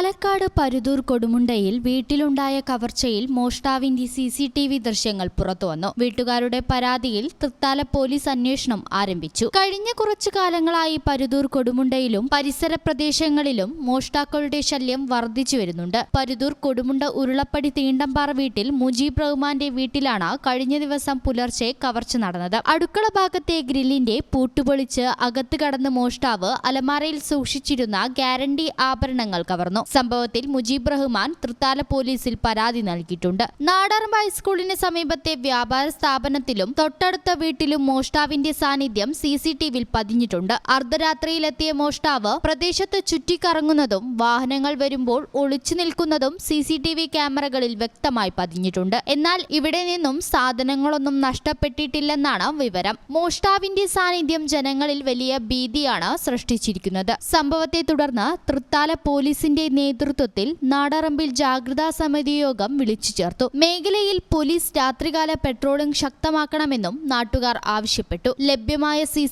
പാലക്കാട് പരുതൂർ കൊടുമുണ്ടയിൽ വീട്ടിലുണ്ടായ കവർച്ചയിൽ മോഷ്ടാവിന്റെ സി സി ടി വി ദൃശ്യങ്ങൾ പുറത്തുവന്നു വീട്ടുകാരുടെ പരാതിയിൽ തൃത്താല പോലീസ് അന്വേഷണം ആരംഭിച്ചു. കഴിഞ്ഞ കുറച്ചു കാലങ്ങളായി പരുതൂർ കൊടുമുണ്ടയിലും പരിസര പ്രദേശങ്ങളിലും മോഷ്ടാക്കളുടെ ശല്യം വർദ്ധിച്ചു വരുന്നുണ്ട്. പരുതൂർ കൊടുമുണ്ട ഉരുളപ്പടി തീണ്ടമ്പാറ വീട്ടിൽ മുജീബ് റഹ്മാന്റെ വീട്ടിലാണ് കഴിഞ്ഞ ദിവസം പുലർച്ചെ കവർച്ച നടന്നത്. അടുക്കള ഭാഗത്തെ ഗ്രില്ലിന്റെ പൂട്ടുപൊളിച്ച് അകത്ത് കടന്ന് മോഷ്ടാവ് അലമാരയിൽ സൂക്ഷിച്ചിരുന്ന ഗ്യാരണ്ടി ആഭരണങ്ങൾ കവർന്നു. സംഭവത്തിൽ മുജീബ് റഹ്മാൻ തൃത്താല പോലീസിൽ പരാതി നൽകിയിട്ടുണ്ട്. നാടാറമ്പ ഹൈസ്കൂളിന് സമീപത്തെ വ്യാപാര സ്ഥാപനത്തിലും തൊട്ടടുത്ത വീട്ടിലും മോഷ്ടാവിന്റെ സാന്നിധ്യം സി സി ടി വിയിൽ പതിഞ്ഞിട്ടുണ്ട്. അർദ്ധരാത്രിയിലെത്തിയ മോഷ്ടാവ് പ്രദേശത്ത് ചുറ്റിക്കറങ്ങുന്നതും വാഹനങ്ങൾ വരുമ്പോൾ ഒളിച്ചു നിൽക്കുന്നതും സി സി ടി വി ക്യാമറകളിൽ വ്യക്തമായി പതിഞ്ഞിട്ടുണ്ട്. എന്നാൽ ഇവിടെ നിന്നും സാധനങ്ങളൊന്നും നഷ്ടപ്പെട്ടിട്ടില്ലെന്നാണ് വിവരം. മോഷ്ടാവിന്റെ സാന്നിധ്യം ജനങ്ങളിൽ വലിയ ഭീതിയാണ് സൃഷ്ടിച്ചിരിക്കുന്നത്. സംഭവത്തെ തുടർന്ന് തൃത്താല പോലീസിന്റെ നേതൃത്വത്തിൽ നാടറമ്പിൽ ജാഗ്രതാ സമിതി യോഗം വിളിച്ചു ചേർത്തു. മേഖലയിൽ പോലീസ് രാത്രികാല പെട്രോളിംഗ് ശക്തമാക്കണമെന്നും നാട്ടുകാർ ആവശ്യപ്പെട്ടു. ലഭ്യമായ സി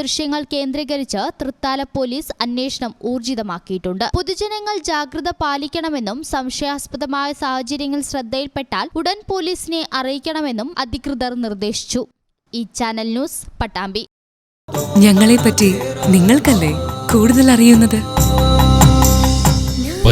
ദൃശ്യങ്ങൾ കേന്ദ്രീകരിച്ച് തൃത്താല പോലീസ് അന്വേഷണം ഊർജിതമാക്കിയിട്ടുണ്ട്. പൊതുജനങ്ങൾ ജാഗ്രത പാലിക്കണമെന്നും സംശയാസ്പദമായ സാഹചര്യങ്ങൾ ശ്രദ്ധയിൽപ്പെട്ടാൽ ഉടൻ പോലീസിനെ അറിയിക്കണമെന്നും അധികൃതർ നിർദ്ദേശിച്ചു. ഈ ചാനൽ ന്യൂസ് പട്ടാമ്പി. ഞങ്ങളെപ്പറ്റി നിങ്ങൾക്കല്ലേ കൂടുതൽ അറിയുന്നത്?